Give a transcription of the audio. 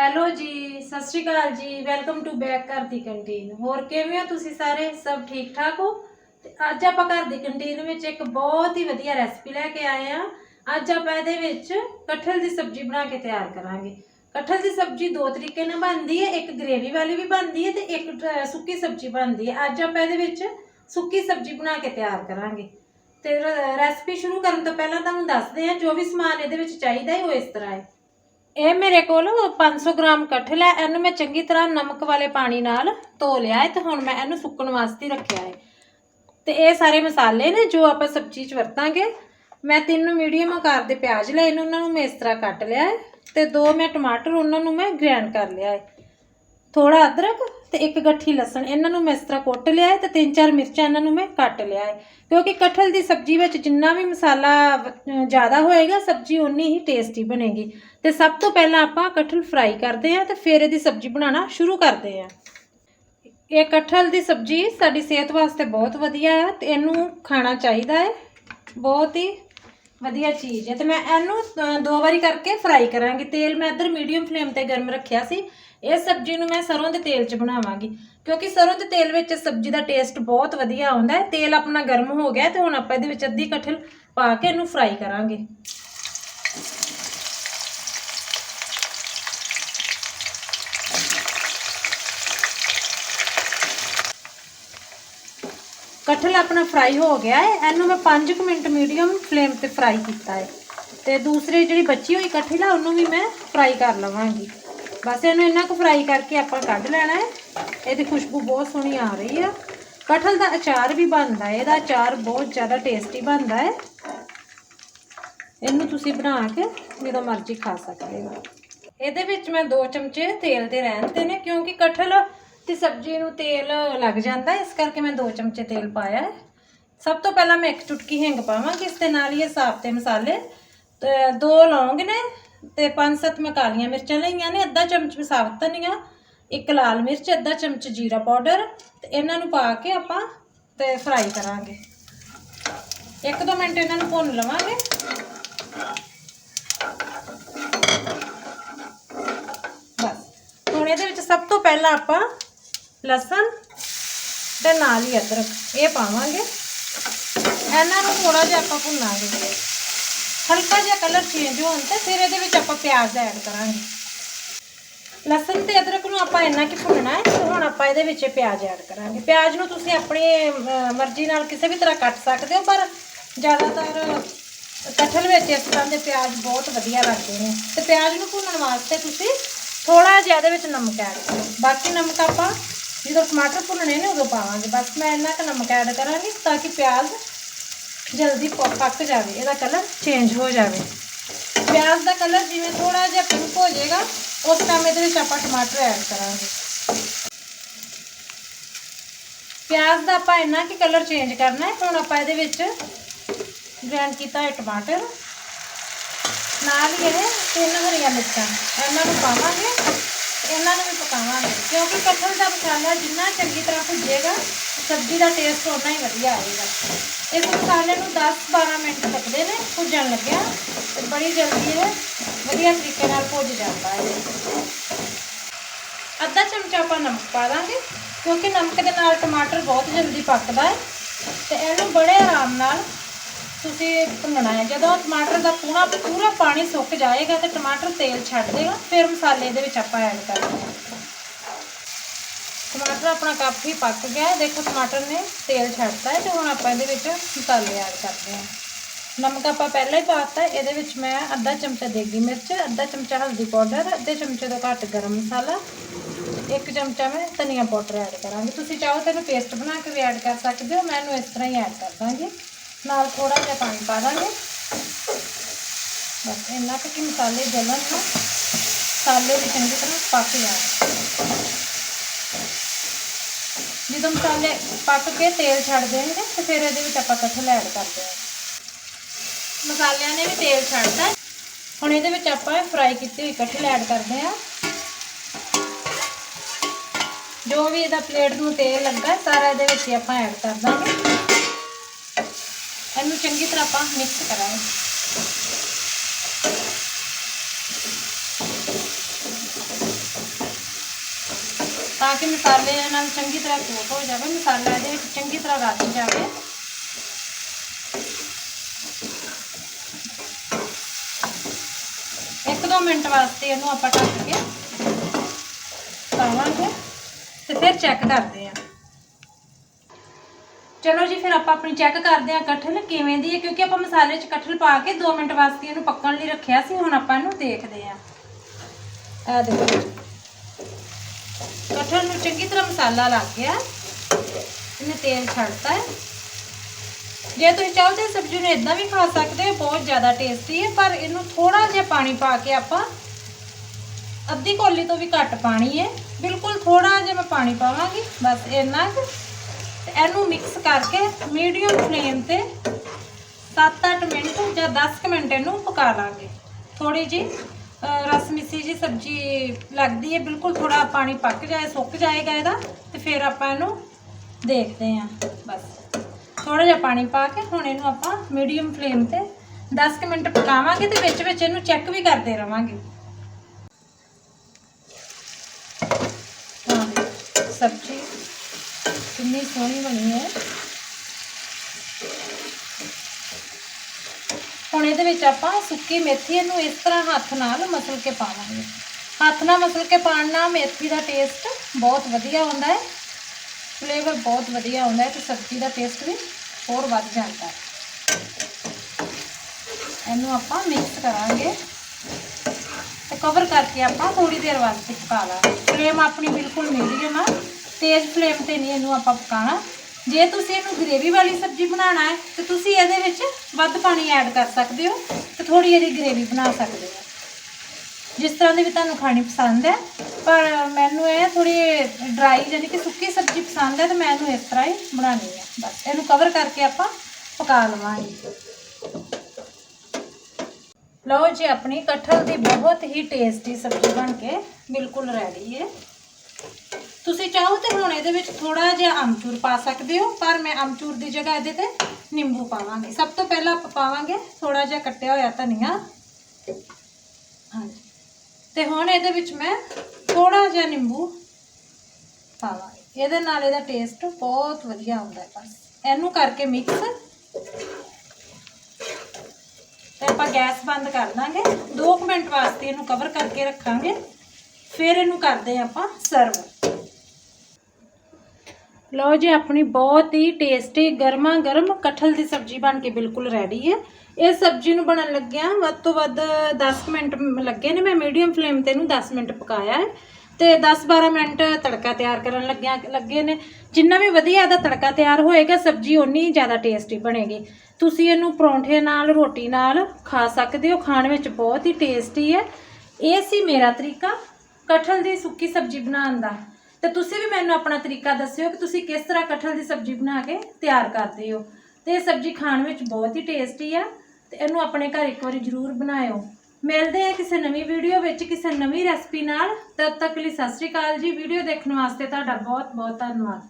Hello ਜੀ, ਸਤਿ ਸ਼੍ਰੀ ਅਕਾਲ ਜੀ, ਵੈਲਕਮ ਟੂ ਬੈਕ ਘਰ ਦੀ ਕੰਟੀਨ। ਹੋਰ ਕਿਵੇਂ ਹੋ ਤੁਸੀਂ ਸਾਰੇ? ਸਭ ਠੀਕ ਠਾਕ ਹੋ? ਤੇ ਅੱਜ ਆਪਾਂ ਘਰ ਦੀ ਕੰਟੀਨ ਵਿੱਚ ਇੱਕ ਬਹੁਤ ਹੀ ਵਧੀਆ ਰੈਸਪੀ ਲੈ ਕੇ ਆਏ ਆ ਅੱਜ ਆਪਾਂ ਇਹਦੇ ਵਿੱਚ ਕਠਲ ਦੀ ਸਬਜ਼ੀ ਬਣਾ ਕੇ ਤਿਆਰ ਕਰਾਂਗੇ। ਕਠਲ ਦੀ ਸਬਜ਼ੀ ਦੋ ਤਰੀਕੇ ਨਾਲ ਬਣਦੀ ਹੈ, ਇੱਕ ਗ੍ਰੇਵੀ ਵਾਲੀ ਵੀ ਬਣਦੀ ਹੈ ਤੇ ਇੱਕ ਸੁੱਕੀ ਸਬਜ਼ੀ ਬਣਦੀ ਹੈ। ਅੱਜ ਆਪਾਂ ਇਹਦੇ ਵਿੱਚ ਸੁੱਕੀ ਸਬਜ਼ੀ ਬਣਾ ਕੇ ਤਿਆਰ ਕਰਾਂਗੇ। ਤੇ ਰੈਸਪੀ ਸ਼ੁਰੂ ਕਰਨ ਤੋਂ ਪਹਿਲਾਂ ਤੁਹਾਨੂੰ ਦੱਸਦੇ ਹਾਂ, ਜੋ ਵੀ ਸਮਾਨ ਇਹਦੇ ਵਿੱਚ ਚਾਹੀਦਾ ਹੈ, ਉਹ ਇਸ ਤਰ੍ਹਾਂ ਹੈ। ਇਹ ਮੇਰੇ ਕੋਲ 500 ਗ੍ਰਾਮ ਕਟਹਲ ਹੈ। ਇਹਨੂੰ ਮੈਂ ਚੰਗੀ ਤਰ੍ਹਾਂ ਨਮਕ ਵਾਲੇ ਪਾਣੀ ਨਾਲ ਧੋ ਲਿਆ ਹੈ ਤੇ ਹੁਣ ਮੈਂ ਇਹਨੂੰ ਸੁੱਕਣ ਵਾਸਤੇ ਰੱਖਿਆ ਹੈ। ਤੇ ਇਹ ਸਾਰੇ ਮਸਾਲੇ ਨੇ ਜੋ ਆਪਾਂ ਸਬਜ਼ੀ 'ਚ ਵਰਤਾਂਗੇ। ਮੈਂ ਤਿੰਨ ਮੀਡੀਅਮ ਆਕਾਰ ਦੇ ਪਿਆਜ਼ ਲਏ ਨੇ, ਉਹਨਾਂ ਨੂੰ ਮੈਂ ਇਸ ਤਰ੍ਹਾਂ ਕੱਟ ਲਿਆ ਹੈ ਤੇ ਦੋ ਮੈਂ ਟਮਾਟਰ, ਉਹਨਾਂ ਨੂੰ ਮੈਂ ਗ੍ਰਾਈਂਡ ਕਰ ਲਿਆ ਹੈ। ਥੋੜਾ ਅਦਰਕ ਤੇ ਇੱਕ ਗੱਠੀ ਲਸਣ। ਇਹਨਾਂ ਨੂੰ ਮੈਂ ਇਸ ਤਰ੍ਹਾਂ ਕੁੱਟ ਲਿਆ ਹੈ ਤੇ ਤਿੰਨ ਚਾਰ ਮਿਰਚਾਂ ਇਹਨਾਂ ਨੂੰ ਮੈਂ ਕੱਟ ਲਿਆ ਹੈ। ਕਿਉਂਕਿ ਕਟਹਲ ਦੀ ਸਬਜ਼ੀ ਵਿੱਚ ਜਿੰਨਾ ਵੀ ਮਸਾਲਾ ਜ਼ਿਆਦਾ ਹੋਏਗਾ, ਸਬਜ਼ੀ ਉਨੀ ਹੀ ਟੇਸਟੀ ਬਣੇਗੀ। ਤੇ ਸਭ ਤੋਂ ਪਹਿਲਾਂ ਆਪਾਂ ਕਠਲ ਫਰਾਈ ਕਰਦੇ ਹਾਂ ਤੇ ਫਿਰ ਇਹਦੀ ਸਬਜ਼ੀ ਬਣਾਉਣਾ ਸ਼ੁਰੂ ਕਰਦੇ ਹਾਂ। ਇਹ ਕਟਹਲ ਦੀ ਸਬਜ਼ੀ ਸਾਡੀ ਸਿਹਤ ਵਾਸਤੇ ਬਹੁਤ ਵਧੀਆ ਹੈ ਤੇ ਇਹਨੂੰ ਖਾਣਾ ਚਾਹੀਦਾ ਹੈ। ਬਹੁਤ ਹੀ ਵਧੀਆ ਚੀਜ਼ ਹੈ। ਤੇ ਮੈਂ ਇਹਨੂੰ ਦੋ ਵਾਰੀ ਕਰਕੇ ਫਰਾਈ ਕਰਾਂਗੀ। ਤੇਲ ਮੈਂ ਇੱਧਰ ਮੀਡੀਅਮ ਫਲੇਮ ਤੇ ਗਰਮ ਰੱਖਿਆ ਸੀ। ਇਹ ਸਬਜ਼ੀ ਨੂੰ ਮੈਂ ਸਰੋਂ ਦੇ ਤੇਲ 'ਚ ਬਣਾਵਾਂਗੀ, ਕਿਉਂਕਿ ਸਰੋਂ ਦੇ ਤੇਲ ਵਿੱਚ ਸਬਜ਼ੀ ਦਾ ਟੇਸਟ ਬਹੁਤ ਵਧੀਆ ਆਉਂਦਾ ਹੈ। ਤੇਲ ਆਪਣਾ ਗਰਮ ਹੋ ਗਿਆ ਤੇ ਹੁਣ ਆਪਾਂ ਇਹਦੇ ਵਿੱਚ ਅੱਧੀ ਕਠਲ ਪਾ ਕੇ ਇਹਨੂੰ ਫਰਾਈ ਕਰਾਂਗੇ। ਕਠਲ ਆਪਣਾ ਫਰਾਈ ਹੋ ਗਿਆ ਹੈ। ਇਹਨੂੰ ਮੈਂ 5 ਮਿੰਟ ਮੀਡੀਅਮ ਫਲੇਮ ਤੇ ਫਰਾਈ ਕੀਤਾ ਹੈ। ਤੇ ਦੂਸਰੀ ਜਿਹੜੀ ਬਚੀ ਹੋਈ ਕਠਲ ਆ, ਉਹਨੂੰ ਵੀ ਮੈਂ ਫਰਾਈ ਕਰ ਲਵਾਂਗੀ। ਬਸ ਇਹਨੂੰ ਇੰਨਾ ਕੁ ਫਰਾਈ ਕਰਕੇ ਆਪਾਂ ਕੱਢ ਲੈਣਾ ਹੈ। ਇਹਦੀ ਖੁਸ਼ਬੂ ਬਹੁਤ ਸੋਹਣੀ ਆ ਰਹੀ ਆ। ਕਟਹਲ ਦਾ ਅਚਾਰ ਵੀ ਬਣਦਾ ਹੈ। ਇਹਦਾ ਅਚਾਰ ਬਹੁਤ ਜ਼ਿਆਦਾ ਟੇਸਟੀ ਬਣਦਾ ਹੈ। ਇਹਨੂੰ ਤੁਸੀਂ ਬਣਾ ਕੇ ਜਦੋਂ ਮਰਜ਼ੀ ਖਾ ਸਕਦੇ ਹੋ। ਇਹਦੇ ਵਿੱਚ ਮੈਂ 2 ਚਮਚੇ ਤੇਲ ਦੇ ਰਹਿਣ ਤੇ ਨੇ, ਕਿਉਂਕਿ ਕਟਹਲ ਦੀ ਸਬਜ਼ੀ ਨੂੰ ਤੇਲ ਲੱਗ ਜਾਂਦਾ ਇਸ ਕਰਕੇ ਮੈਂ 2 ਚਮਚੇ ਤੇਲ ਪਾਇਆ ਹੈ। ਸਭ ਤੋਂ ਪਹਿਲਾਂ ਮੈਂ ਇੱਕ ਚੁਟਕੀ ਹਿੰਗ ਪਾਵਾਂਗੀ। ਇਸ ਦੇ ਨਾਲ ਹੀ ਇਹ ਸਾਫ਼ 'ਤੇ ਮਸਾਲੇ ਦੋ ਲੌਂਗ ਨੇ। ਤੇ ਪੰਜ ਸੱਤ ਮੈਂ ਕਾਲੀਆਂ ਮਿਰਚਾਂ ਲਈਆਂ ਨੇ, ਅੱਧਾ ਚਮਚ ਸਾਬਤ ਧਨੀਆ, ਇੱਕ ਲਾਲ ਮਿਰਚ, ਅੱਧਾ ਚਮਚ ਜੀਰਾ ਪਾਊਡਰ ਤੇ ਇਹਨਾਂ ਨੂੰ ਪਾ ਕੇ ਆਪਾਂ ਤੇ ਫਰਾਈ ਕਰਾਂਗੇ। ਇੱਕ ਦੋ ਮਿੰਟ ਇਹਨਾਂ ਨੂੰ ਭੁੰਨ ਲਵਾਂਗੇ। ਬਸ। ਹੁਣ ਇਹਦੇ ਵਿੱਚ ਸਭ ਤੋਂ ਪਹਿਲਾਂ ਆਪਾਂ ਲਸਣ ਤੇ ਨਾਲ ਹੀ ਅਦਰਕ, ਇਹ ਪਾਵਾਂਗੇ। ਇਹਨਾਂ ਨੂੰ ਥੋੜਾ ਜਿਹਾ ਆਪਾਂ ਭੁੰਨਾਂਗੇ। ਹਲਕਾ ਜਿਹਾ ਕਲਰ ਚੇਂਜ ਹੋਣ ਤੇ ਫਿਰ ਇਹਦੇ ਵਿੱਚ ਆਪਾਂ ਪਿਆਜ਼ ਐਡ ਕਰਾਂਗੇ। ਲਸਣ ਤੇ ਅਦਰਕ ਨੂੰ ਆਪਾਂ ਇੰਨਾ ਕਿ ਭੁੰਨਣਾ ਹੈ, ਤੇ ਹੁਣ ਆਪਾਂ ਇਹਦੇ ਵਿੱਚ ਪਿਆਜ਼ ਐਡ ਕਰਾਂਗੇ। ਪਿਆਜ਼ ਨੂੰ ਤੁਸੀਂ ਆਪਣੀ ਮਰਜ਼ੀ ਨਾਲ ਕਿਸੇ ਵੀ ਤਰ੍ਹਾਂ ਕੱਟ ਸਕਦੇ ਹੋ, ਪਰ ਜ਼ਿਆਦਾਤਰ ਕਠਲ ਵਿੱਚ ਇਸ ਤਰ੍ਹਾਂ ਦੇ ਪਿਆਜ਼ ਬਹੁਤ ਵਧੀਆ ਲੱਗਦੇ ਨੇ। ਤੇ ਪਿਆਜ਼ ਨੂੰ ਭੁੰਨਣ ਵਾਸਤੇ ਤੁਸੀਂ ਥੋੜਾ ਜਿਹਾ ਇਹਦੇ ਵਿੱਚ ਨਮਕ ਐਡ ਕਰੋ। ਬਾਕੀ ਨਮਕ ਆਪਾਂ ਜਦੋਂ ਟਮਾਟਰ ਭੁੰਨਣੇ ਨੇ ਉਦੋਂ ਪਾਵਾਂਗੇ। ਬਸ ਮੈਂ ਇੰਨਾ ਕੁ ਨਮਕ ਐਡ ਕਰਾਂਗੀ ਤਾਂ ਕਿ ਪਿਆਜ਼ ਜਲਦੀ ਪੱਕ ਜਾਵੇ, ਇਹਦਾ ਕਲਰ ਚੇਂਜ ਹੋ ਜਾਵੇ। ਪਿਆਜ਼ ਦਾ ਕਲਰ ਜਿਵੇਂ ਥੋੜਾ ਜਿਹਾ ਪਿੰਕ ਹੋ ਜਾਏਗਾ, ਉਸ ਟਾਈਮ ਇਹਦੇ ਵਿੱਚ ਆਪਾਂ ਟਮਾਟਰ ਐਡ ਕਰਾਂਗੇ। ਪਿਆਜ਼ ਦਾ ਆਪਾਂ ਇੰਨਾ ਕਿ ਕਲਰ ਚੇਂਜ ਕਰਨਾ ਹੈ, ਹੁਣ ਆਪਾਂ ਇਹਦੇ ਵਿੱਚ ਗ੍ਰੈਂਡ ਕੀਤਾ ਹੈ ਟਮਾਟਰ। ਨਾਲ ਹੀ ਇਹ ਤਿੰਨ ਹਰੀਆਂ ਮਿਰਚਾਂ, ਇਹਨਾਂ ਨੂੰ ਪਾਵਾਂਗੇ। ਇਹਨਾਂ ਨੂੰ ਵੀ ਪਕਾਵਾਂਗੇ। ਕਿਉਂਕਿ ਕਟਹਲ ਦਾ ਮਸਾਲਾ ਜਿੰਨਾ ਚੰਗੀ ਤਰ੍ਹਾਂ ਭੁੱਜੇਗਾ, ਸਬਜ਼ੀ ਦਾ ਟੇਸਟ ਉਨਾ ਹੀ ਵਧੀਆ ਆਏਗਾ। ਇਸ ਮਸਾਲੇ ਨੂੰ 10-12 ਮਿੰਟ ਲੱਗਦੇ ਨੇ, ਭੁੱਜਣ ਲੱਗਿਆ ਤੇ ਬੜੀ ਜਲਦੀ ਇਹ ਵਧੀਆ ਤਰੀਕੇ ਨਾਲ ਭੁੱਜ ਜਾਂਦਾ ਹੈ। ਅੱਧਾ ਚਮਚਾ ਆਪਾਂ ਨਮਕ ਪਾ ਦਾਂਗੇ, ਕਿਉਂਕਿ ਨਮਕ ਦੇ ਨਾਲ ਟਮਾਟਰ ਬਹੁਤ ਜਲਦੀ ਪੱਕਦਾ ਹੈ ਤੇ ਇਹਨੂੰ ਬੜੇ ਆਰਾਮ ਨਾਲ ਤੁਸੀਂ ਭੁੰਨਣਾ ਹੈ। ਜਦੋਂ ਟਮਾਟਰ ਦਾ ਪੂਰਾ ਪੂਰਾ ਪਾਣੀ ਸੁੱਕ ਜਾਏਗਾ ਤੇ ਟਮਾਟਰ ਤੇਲ ਛੱਡ ਦੇਗਾ, ਫਿਰ ਮਸਾਲੇ ਇਹਦੇ ਵਿੱਚ ਆਪਾਂ ਐਡ ਕਰਨਾ ਹੈ ਟਮਾਟਰ ਆਪਣਾ ਕਾਫੀ ਪੱਕ ਗਿਆ ਦੇਖੋ ਟਮਾਟਰ ਨੇ ਤੇਲ ਛੱਡਤਾ ਹੈ ਤੇ ਹੁਣ ਆਪਾਂ ਇਹਦੇ ਵਿੱਚ ਮਸਾਲੇ ਐਡ ਕਰਦੇ ਹਾਂ। ਨਮਕ ਆਪਾਂ ਪਹਿਲਾਂ ਹੀ ਪਾਤਾ ਹੈ। ਇਹਦੇ ਵਿੱਚ ਮੈਂ ਅੱਧਾ ਚਮਚਾ ਦੇਗੀ ਮਿਰਚ, ਅੱਧਾ ਚਮਚਾ ਹਲਦੀ ਪਾਊਡਰ, ਅੱਧੇ ਚਮਚੇ ਤੋਂ ਘੱਟ ਗਰਮ ਮਸਾਲਾ, ਇੱਕ ਚਮਚਾ ਮੈਂ ਧਨੀਆ ਪਾਊਡਰ ਐਡ ਕਰਾਂਗੀ। ਤੁਸੀਂ ਚਾਹੋ ਤਾਂ ਇਹਨੂੰ ਪੇਸਟ ਬਣਾ ਕੇ ਵੀ ਐਡ ਕਰ ਸਕਦੇ ਹੋ। ਮੈਂ ਇਹਨੂੰ ਇਸ ਤਰ੍ਹਾਂ ਹੀ ਐਡ ਕਰ ਦਾਂਗੀ। ਨਾਲ ਥੋੜਾ ਜਿਹਾ ਪਾਣੀ ਪਾ ਦਾਂਗੇ। ਬਸ ਇੰਨਾ ਕੁ ਕਿ ਮਸਾਲੇ ਜਲਣ ਨਾ ਮਸਾਲੇ ਵੀ ਚੰਗੀ ਤਰ੍ਹਾਂ ਪੱਕ ਜਾਣ। ਜਦੋਂ ਮਸਾਲੇ ਪੱਕ ਕੇ ਤੇਲ ਛੱਡ ਦੇਣਗੇ, ਤੇ ਫਿਰ ਇਹਦੇ ਵਿੱਚ ਆਪਾਂ ਕਠਲ ਐਡ ਕਰਦੇ ਹਾਂ ਮਸਾਲਿਆਂ ਨੇ ਵੀ ਤੇਲ ਛੱਡਤਾ। ਹੁਣ ਇਹਦੇ ਵਿੱਚ ਆਪਾਂ ਫਰਾਈ ਕੀਤੀ ਹੋਈ ਕਠਲ ਐਡ ਕਰਦੇ ਹਾਂ। ਜੋ ਵੀ ਇਹਦਾ ਪਲੇਟ ਨੂੰ ਤੇਲ ਲੱਗਾ, ਸਾਰਾ ਇਹਦੇ ਵਿੱਚ ਹੀ ਆਪਾਂ ਐਡ ਕਰ ਦਾਂਗੇ। ਇਹਨੂੰ ਚੰਗੀ ਤਰ੍ਹਾਂ ਆਪਾਂ ਮਿਕਸ ਕਰਾਂਗੇ। ਤਾਂ ਕਿ ਮਸਾਲੇ ਨਾਲ ਚੰਗੀ ਤਰ੍ਹਾਂ ਕੋਟ ਹੋ ਜਾਵੇ, ਮਸਾਲਾ ਇਹਦੇ ਵਿੱਚ ਚੰਗੀ ਤਰ੍ਹਾਂ ਰਚ ਜਾਵੇ। ਇੱਕ ਦੋ ਮਿੰਟ ਵਾਸਤੇ ਇਹਨੂੰ ਆਪਾਂ ਢੱਕ ਕੇ ਪਾਵਾਂਗੇ ਤੇ ਫਿਰ ਚੈੱਕ ਕਰਦੇ ਹਾਂ। ਚਲੋ ਜੀ, ਫਿਰ ਆਪਾਂ ਆਪਣੀ ਚੈੱਕ ਕਰਦੇ ਹਾਂ ਕਠਲ ਕਿਵੇਂ ਦੀ ਹੈ, ਕਿਉਂਕਿ ਆਪਾਂ ਮਸਾਲੇ 'ਚ ਕਠਲ ਪਾ ਕੇ 2 ਮਿੰਟ ਵਾਸਤੇ ਇਹਨੂੰ ਪੱਕਣ ਲਈ ਰੱਖਿਆ ਸੀ, ਹੁਣ ਆਪਾਂ ਇਹਨੂੰ ਦੇਖਦੇ ਹਾਂ। ਆ ਦੇਖੋ। ਕਠਲ ਨੂੰ ਚੰਗੀ ਤਰ੍ਹਾਂ ਮਸਾਲਾ ਲੱਗ ਗਿਆ। ਇਹਨੇ ਤੇਲ ਛੱਡਤਾ ਹੈ। ਜੇ ਤੁਸੀਂ ਚਾਹੋ ਤਾਂ ਸਬਜ਼ੀ ਨੂੰ ਇਦਾਂ ਵੀ ਖਾ ਸਕਦੇ ਹੋ, ਬਹੁਤ ਜ਼ਿਆਦਾ ਟੇਸਟੀ ਹੈ, ਪਰ ਇਹਨੂੰ ਥੋੜਾ ਜਿਹਾ ਪਾਣੀ ਪਾ ਕੇ ਆਪਾਂ ਅੱਧੀ ਕੋਲੀ ਤੋਂ ਵੀ ਘੱਟ ਪਾਣੀ ਹੈ। ਬਿਲਕੁਲ ਥੋੜਾ ਜਿਹਾ ਮੈਂ ਪਾਣੀ ਪਾਵਾਂਗੀ, ਬਸ ਇੰਨਾ ਕੁ। ਤੇ ਇਹਨੂੰ ਮਿਕਸ ਕਰਕੇ ਮੀਡੀਅਮ ਫਲੇਮ ਤੇ 7-8 ਮਿੰਟ ਜਾਂ 10 ਕੁ ਮਿੰਟ ਇਹਨੂੰ ਪਕਾ ਲਾਂਗੇ। ਥੋੜੀ ਜੀ ਰਸ ਮਿੱਸੀ ਜੀ ਸਬਜ਼ੀ ਲੱਗਦੀ ਹੈ, ਬਿਲਕੁਲ ਥੋੜਾ ਪਾਣੀ ਪੱਕ ਜਾਏ, ਸੁੱਕ ਜਾਏਗਾ ਇਹਦਾ ਤੇ ਫਿਰ ਆਪਾਂ ਇਹਨੂੰ ਦੇਖਦੇ ਹਾਂ, ਬਸ। ਥੋੜਾ ਜਿਹਾ ਪਾਣੀ ਪਾ ਕੇ ਹੁਣ ਇਹਨੂੰ ਆਪਾਂ ਮੀਡੀਅਮ ਫਲੇਮ ਤੇ 10 ਕੁ ਮਿੰਟ ਪਕਾਵਾਂਗੇ ਤੇ ਵਿੱਚ ਵਿੱਚ ਇਹਨੂੰ ਚੈੱਕ ਵੀ ਕਰਦੇ ਰਵਾਂਗੇ। ਸਬਜ਼ੀ ਕਿੰਨੀ ਸੋਹਣੀ ਬਣੀ ਹੈ। ਹੁਣ ਇਹਦੇ ਵਿੱਚ ਆਪਾਂ ਸੁੱਕੀ ਮੇਥੀ ਇਹਨੂੰ ਇਸ ਤਰ੍ਹਾਂ ਹੱਥ ਨਾਲ ਮਸਲ ਕੇ ਪਾਵਾਂਗੇ। ਹੱਥ ਨਾਲ ਮਸਲ ਕੇ ਪਾਉਣ ਨਾਲ ਮੇਥੀ ਦਾ ਟੇਸਟ ਬਹੁਤ ਵਧੀਆ ਹੁੰਦਾ ਹੈ। ਫਲੇਵਰ ਬਹੁਤ ਵਧੀਆ ਆਉਂਦਾ ਹੈ ਤੇ ਸਬਜ਼ੀ ਦਾ ਟੇਸਟ ਵੀ ਹੋਰ ਵੱਧ ਜਾਂਦਾ ਹੈ। ਇਹਨੂੰ ਆਪਾਂ ਮਿਕਸ ਕਰਾਂਗੇ ਤੇ ਕਵਰ ਕਰਕੇ ਆਪਾਂ ਥੋੜੀ ਦੇਰ ਵਾਸਤੇ ਪਕਾ ਲਾਂਗੇ। ਫਲੇਮ ਆਪਣੀ ਬਿਲਕੁਲ ਮੀਡੀਅਮ ਆ। ਤੇਜ਼ ਫਲੇਮ ਤੇ ਨਹੀਂ ਇਹਨੂੰ ਆਪਾਂ ਪਕਾਉਣਾ। ਜੇ ਤੁਸੀਂ ਇਹਨੂੰ ਗ੍ਰੇਵੀ ਵਾਲੀ ਸਬਜ਼ੀ ਬਣਾਉਣਾ ਹੈ, ਤੇ ਤੁਸੀਂ ਇਹਦੇ ਵਿੱਚ ਵੱਧ ਪਾਣੀ ਐਡ ਕਰ ਸਕਦੇ ਹੋ ਤੇ ਥੋੜੀ ਇਹਦੀ ਗ੍ਰੇਵੀ ਬਣਾ ਸਕਦੇ ਹੋ। ਜਿਸ ਤਰ੍ਹਾਂ ਦੀ ਵੀ ਤੁਹਾਨੂੰ ਖਾਣੀ ਪਸੰਦ ਹੈ, ਪਰ ਮੈਨੂੰ ਇਹ ਥੋੜੀ ਡਰਾਈ ਯਾਨੀ ਕਿ ਸੁੱਕੀ ਸਬਜ਼ੀ ਪਸੰਦ ਹੈ, ਤੇ ਮੈਂ ਇਹਨੂੰ ਇਸ ਤਰ੍ਹਾਂ ਹੀ ਬਣਾਉਣੀ ਹੈ। ਬਸ, ਇਹਨੂੰ ਕਵਰ ਕਰਕੇ ਆਪਾਂ ਪਕਾ ਲਵਾਂਗੇ। ਲਓ ਜੀ, ਆਪਣੀ ਕਟਹਲ ਦੀ ਬਹੁਤ ਹੀ ਟੇਸਟੀ ਸਬਜ਼ੀ ਬਣ ਕੇ ਬਿਲਕੁਲ ਰੈਡੀ ਹੈ। ਤੁਸੀਂ ਚਾਹੋ ਤੇ ਹੁਣ ਇਹਦੇ ਵਿੱਚ ਥੋੜਾ ਜਿਹਾ ਅਮਚੂਰ ਪਾ ਸਕਦੇ ਹੋ, ਪਰ ਮੈਂ ਅਮਚੂਰ ਦੀ ਜਗ੍ਹਾ ਇਹਦੇ ਤੇ ਨਿੰਬੂ ਪਾਵਾਂਗੀ। ਸਭ ਤੋਂ ਪਹਿਲਾਂ ਆਪਾਂ ਪਾਵਾਂਗੇ ਥੋੜਾ ਜਿਹਾ ਕੱਟਿਆ ਹੋਇਆ ਧਨੀਆ। ਹਾਂਜੀ। ਤੇ ਹੁਣ ਇਹਦੇ ਵਿੱਚ ਮੈਂ ਥੋੜਾ ਜਿਹਾ ਨਿੰਬੂ ਪਾਵਾਂਗੀ। ਇਹਦੇ ਨਾਲ ਇਹਦਾ ਟੇਸਟ ਬਹੁਤ ਵਧੀਆ ਆਉਂਦਾ ਹੈ ਬਸ। ਇਹਨੂੰ ਕਰਕੇ ਮਿਕਸ ਤੇ ਆਪਾਂ ਗੈਸ ਬੰਦ ਕਰ ਦਾਂਗੇ। 2 ਮਿੰਟ ਵਾਸਤੇ ਇਹਨੂੰ ਕਵਰ ਕਰਕੇ ਰੱਖਾਂਗੇ। ਫਿਰ ਇਹਨੂੰ ਕਰਦੇ ਆਪਾਂ ਸਰਵ ਲਓ ਜੀ, ਆਪਣੀ ਬਹੁਤ ਹੀ ਟੇਸਟੀ ਗਰਮਾ ਗਰਮ ਕਠਲ ਦੀ ਸਬਜ਼ੀ ਬਣ ਕੇ ਬਿਲਕੁਲ ਰੈਡੀ ਹੈ। ਇਹ ਸਬਜ਼ੀ ਨੂੰ ਬਣਨ ਲੱਗਿਆ ਵੱਧ ਤੋਂ ਵੱਧ 10 ਕੁ ਮਿੰਟ ਲੱਗੇ ਨੇ, ਮੈਂ ਮੀਡੀਅਮ ਫਲੇਮ ਤੇ ਇਹਨੂੰ 10 ਮਿੰਟ ਪਕਾਇਆ ਹੈ ਤੇ 10-12 ਮਿੰਟ ਤੜਕਾ ਤਿਆਰ ਕਰਨ ਲੱਗਿਆ, ਲੱਗੇ ਨੇ। ਜਿੰਨਾ ਵੀ ਵਧੀਆ ਇਹਦਾ ਤੜਕਾ ਤਿਆਰ ਹੋਏਗਾ, ਸਬਜ਼ੀ ਉਨੀ ਹੀ ਜ਼ਿਆਦਾ ਟੇਸਟੀ ਬਣੇਗੀ। ਤੁਸੀਂ ਇਹਨੂੰ ਪਰੌਂਠੇ ਨਾਲ, ਰੋਟੀ ਨਾਲ ਖਾ ਸਕਦੇ ਹੋ, ਖਾਣ ਵਿੱਚ ਬਹੁਤ ਹੀ ਟੇਸਟੀ ਹੈ। ਇਹ ਸੀ ਮੇਰਾ ਤਰੀਕਾ ਕਠਲ ਦੀ ਸੁੱਕੀ ਸਬਜ਼ੀ ਬਣਾਉਣ ਦਾ। ਤੇ ਤੁਸੀਂ ਵੀ ਮੈਨੂੰ ਆਪਣਾ ਤਰੀਕਾ ਦੱਸਿਓ ਕਿ ਤੁਸੀਂ ਕਿਸ ਤਰ੍ਹਾਂ ਕਠਲ ਦੀ ਸਬਜ਼ੀ ਬਣਾ ਕੇ ਤਿਆਰ ਕਰਦੇ ਹੋ। ਤੇ ਇਹ ਸਬਜ਼ੀ ਖਾਣ ਵਿੱਚ ਬਹੁਤ ਹੀ ਟੇਸਟੀ ਆ ਤੇ ਇਹਨੂੰ ਆਪਣੇ ਘਰ ਇੱਕ ਵਾਰੀ ਜ਼ਰੂਰ ਬਣਾਇਓ। ਮਿਲਦੇ ਆ ਕਿਸੇ ਨਵੀਂ ਵੀਡੀਓ ਵਿੱਚ ਕਿਸੇ ਨਵੀਂ ਰੈਸਪੀ ਨਾਲ। ਤਦ ਤੱਕ ਲਈ ਸਤਿ ਸ਼੍ਰੀ ਅਕਾਲ ਜੀ। ਵੀਡੀਓ ਦੇਖਣ ਵਾਸਤੇ ਤੁਹਾਡਾ ਬਹੁਤ ਬਹੁਤ ਧੰਨਵਾਦ।